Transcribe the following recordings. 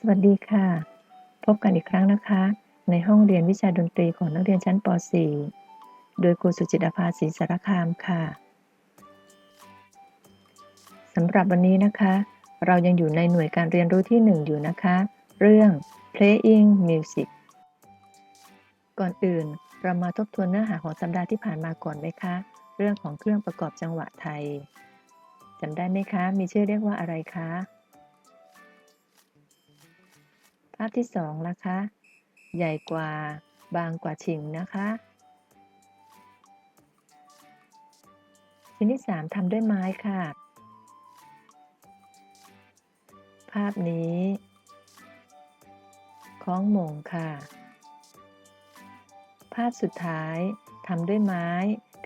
สวัสดีค่ะ พบกันอีกครั้งนะคะ ในห้องเรียนวิชาดนตรีของนักเรียนชั้นป .4 โดยครูสุจิตภาศรีสารคามค่ะสำหรับวันนี้นะคะ เรายังอยู่ในหน่วยการเรียนรู้ที่ 1 อยู่นะคะ เรื่อง playing music ก่อนอื่นเรามาทบทวนเนื้อหาของสัปดาห์ที่ผ่านมาก่อนไหมคะ เรื่องของเครื่องประกอบจังหวะไทยจำได้ไหมคะ มีชื่อเรียกว่าอะไรคะ ภาพที่สองนะคะ ใหญ่กว่าบางกว่าชิงนะคะ ชิ้นที่สามทำด้วยไม้ค่ะ ภาพนี้คล้องหมงค่ะ ภาพสุดท้ายทำด้วยไม้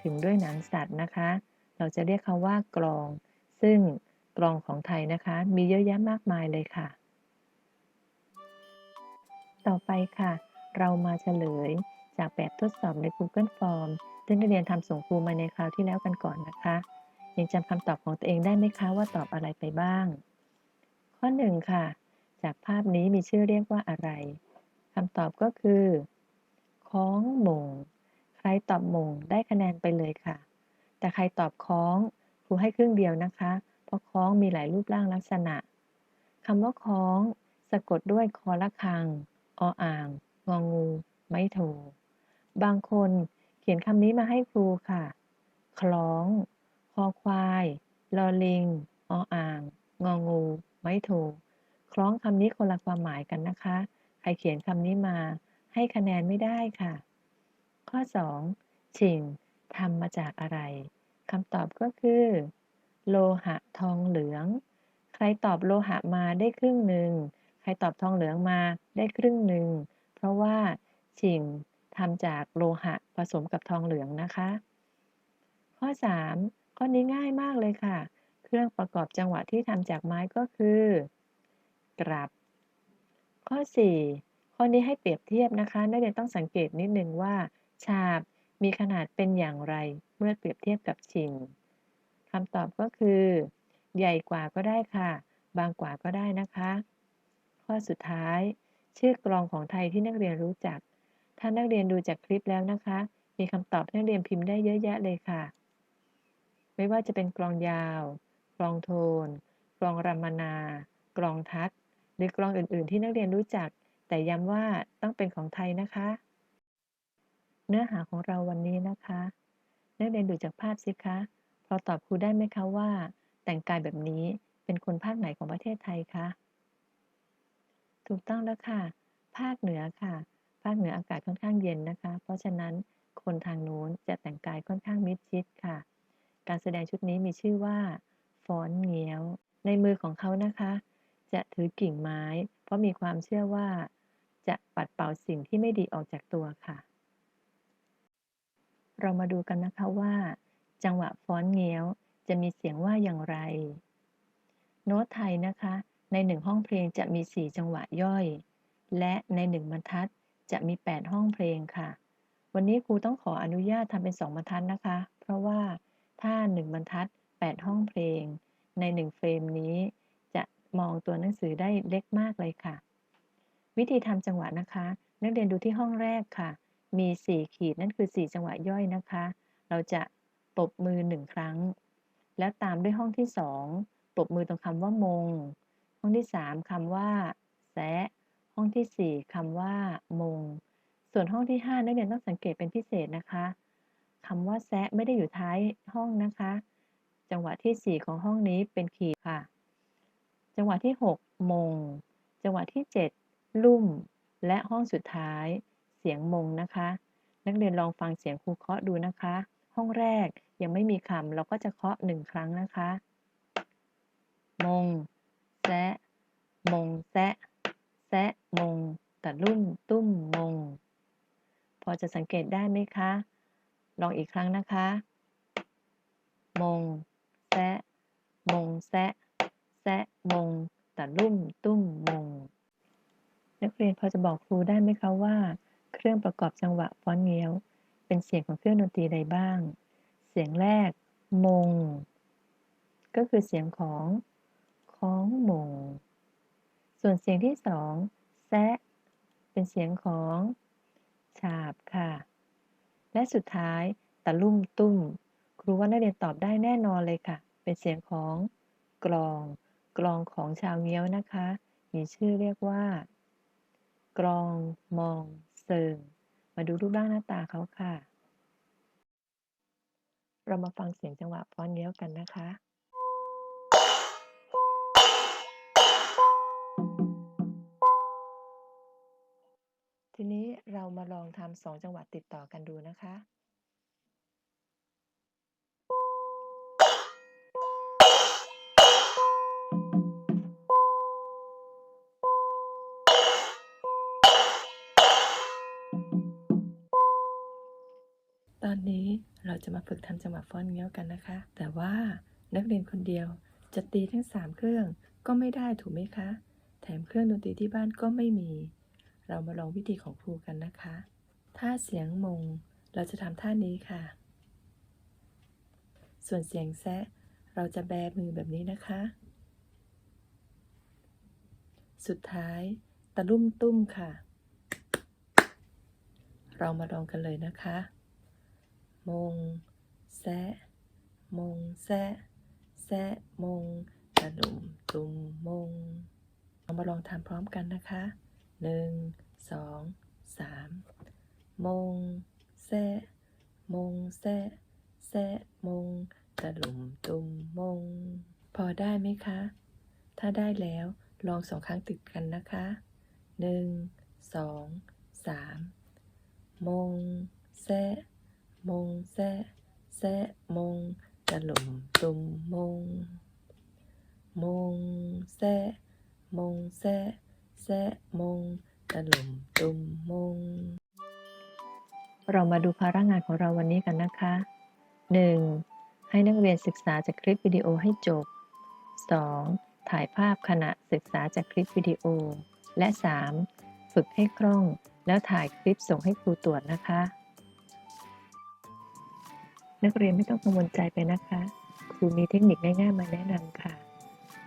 ถึงด้วยหนังสัตว์นะคะ เราจะเรียกเขาว่ากลอง ซึ่งกลองของไทยนะคะ มีเยอะแยะมากมายเลยค่ะ ต่อไปค่ะ เรามาเฉลยจากแบบทดสอบใน Google Form ซึ่งนักเรียนทำส่งครูมาในคราวที่แล้วกันก่อนนะคะ ยังจำคำตอบของตัวเองได้ไหมคะว่าตอบอะไรไปบ้าง ข้อ1ค่ะ จากภาพนี้มีชื่อเรียกว่าอะไรคำตอบก็คือคล้องมง ใครตอบมงได้คะแนนไปเลยค่ะ แต่ใครตอบคล้องครูให้ครึ่งเดียวนะคะ เพราะคล้องมีหลายรูปร่างลักษณะคำว่าคล้อง สะกดด้วยคอละคัง ออ่าง งองู ไม่โท บางคนเขียนคำนี้มาให้ครูค่ะ คล้อง คอควาย ลอลิง ออ่าง งองู ไม่โท คล้องคำนี้คนละความหมายกันนะคะ ใครเขียนคำนี้มาให้คะแนนไม่ได้ค่ะ ข้อ 2. ชิงทำมาจากอะไรคำตอบก็คือ โลหะทองเหลือง ใครตอบโลหะมาได้ครึ่งหนึ่ง ใครตอบทองเหลืองมาได้ครึ่งหนึ่ง เพราะว่าชิงทำจากโลหะผสมกับทองเหลืองนะคะ ข้อ 3 ข้อนี้ง่ายมากเลยค่ะ เครื่องประกอบจังหวะที่ทำจากไม้ก็คือ กรับ ข้อ 4 ข้อนี้ให้เปรียบเทียบนะคะนักเรียนต้องสังเกตนิดนึงว่า ฉาบมีขนาดเป็นอย่างไร เมื่อเปรียบเทียบกับชิงคำตอบก็คือ ใหญ่กว่าก็ได้ค่ะ บางกว่าก็ได้นะคะ ข้อสุดท้าย ชื่อกลองของไทยที่นักเรียนรู้จัก ถ้านักเรียนดูจากคลิปแล้วนะคะ มีคำตอบนักเรียนพิมพ์ได้เยอะแยะเลยค่ะ ไม่ว่าจะเป็นกลองยาว กลองโทน กลองรัมมนา กลองทัด หรือกลองอื่น ๆ ที่นักเรียนรู้จัก แต่ย้ำว่าต้องเป็นของไทยนะคะ เนื้อหาของเราวันนี้นะคะ นักเรียนดูจากภาพสิคะพอตอบครูได้ไหมคะว่า แต่งกายแบบนี้เป็นคนภาคไหนของประเทศไทยคะ ถูกต้องแล้วค่ะ ภาคเหนือค่ะ ภาคเหนืออากาศค่อนข้างเย็นนะคะ เพราะฉะนั้นคนทางโน้นจะแต่งกายค่อนข้างมิดชิดค่ะ การแสดงชุดนี้มีชื่อว่าฟ้อนเงี้ยว ในมือของเขานะคะ จะถือกิ่งไม้ เพราะมีความเชื่อว่า จะปัดเป่าสิ่งที่ไม่ดีออกจากตัวค่ะ เรามาดูกันนะคะว่า จังหวะฟ้อนเงี้ยวจะมีเสียงว่าอย่างไร โน้ตไทยนะคะ ในหนึ่งห้องเพลงจะมี 4 จังหวะย่อย และในหนึ่งบรรทัดจะมี 8 ห้องเพลงค่ะ วันนี้ครูต้องขออนุญาตทำเป็น 2 บรรทัดนะคะ เพราะว่าถ้า 1 บรรทัด 8 ห้องเพลง ใน 1 เฟรมนี้ จะมองตัวหนังสือได้เล็กมากเลยค่ะ วิธีทำจังหวะนะคะ นักเรียนดูที่ห้องแรกค่ะ มี 4 ขีดนั่นคือ 4 จังหวะย่อยนะคะ เราจะปรบมือ 1 ครั้ง แล้วตามด้วยห้องที่ 2ปรบมือตรงคำว่ามง ห้องที่3คำว่าแซะห้องที่4คำว่า มง ส่วนห้องที่5นักเรียนต้องสังเกตเป็นพิเศษนะคะคำว่าแซะไม่ได้อยู่ท้ายห้องนะคะ จังหวะที่4ของห้องนี้เป็นขีดค่ะ จังหวะที่6มง จังหวะที่7ลุ่ม และห้องสุดท้ายเสียงมงนะคะ นักเรียนลองฟังเสียงครูเคาะดูนะคะ ห้องแรกยังไม่มีคำเราก็จะเคาะหนึ่งครั้งนะคะ มง แซะมงแซะแซะมงตะลุ่มตุ้มมง พอจะสังเกตได้ไหมคะ ลองอีกครั้งนะคะ มงแซะมงแซะแซะมงตะลุ่มตุ้มมง นักเรียนพอจะบอกครูได้ไหมคะว่า เครื่องประกอบจังหวะฟ้อนเงี้ยว เป็นเสียงของเครื่องดนตรีใดบ้าง เสียงแรก มง ก็คือเสียงของ คล้องมงส่วนเสียงที่สองแซะเป็นเสียงของฉาบค่ะ และสุดท้ายตะลุ่มตุ้ม ครูว่านักเรียนตอบได้แน่นอนเลยค่ะ เป็นเสียงของกลอง กลองของชาวเงี้ยวนะคะ มีชื่อเรียกว่า กลองมองเซิง มาดูรูปร่างหน้าตาเขาค่ะ เรามาฟังเสียงจังหวะฟ้อนเงี้ยวกันนะคะ ทีนี้เรามาลองทำสองจังหวะติดต่อกันดูนะคะตอนนี้เราจะมาฝึกทำจังหวะฟ้อนเงี้ยวกันนะคะ แต่ว่านักเรียนคนเดียวจะตีทั้ง 3 เครื่องก็ไม่ได้ถูกไหมคะ แถมเครื่องดนตรีที่บ้านก็ไม่มี เรามาลองวิธีของครูกันนะคะถ้าเสียงมง เราจะทำท่านี้ค่ะ ส่วนเสียงแซะ เราจะแบมือแบบนี้นะคะ สุดท้าย ตะลุ่มตุ้มค่ะ เรามาลองกันเลยนะคะ มง แซะ มง แซะ แซะ มง ตะลุ่มตุ้มมง เรามาลองทำพร้อมกันนะคะ หนึ่งสองสามมงแซะมงแซะแซะมงตะลุมตุมมง พอได้ไหมคะ ถ้าได้แล้วลองสองครั้งติดกันนะคะหนึ่งสองสามมงแซะมงแซะแซะมงตะลุมตุมมง มงแซะมงแซะ ซะมงตะลุมตุมมง เรามาดูภาระงานของเราวันนี้กันนะคะ 1. ให้นักเรียนศึกษาจากคลิปวิดีโอให้จบ 2. ถ่ายภาพขณะศึกษาจากคลิปวิดีโอ และ 3. ฝึกให้คล่อง แล้วถ่ายคลิปส่งให้ครูตรวจนะคะ นักเรียนไม่ต้องกังวลใจไปนะคะ ครูมีเทคนิคง่ายๆมาแนะนำค่ะ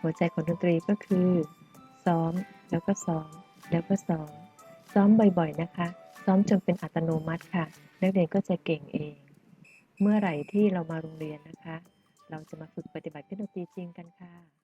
หัวใจของดนตรีก็คือ ซ้อม แล้วก็ซ้อม แล้วก็ซ้อม ซ้อมบ่อยๆนะคะ ซ้อมจนเป็นอัตโนมัติค่ะ นักเรียนก็จะเก่งเอง เมื่อไหร่ที่เรามาโรงเรียนนะคะ เราจะมาฝึกปฏิบัติเครื่องดนตรีจริงกันค่ะ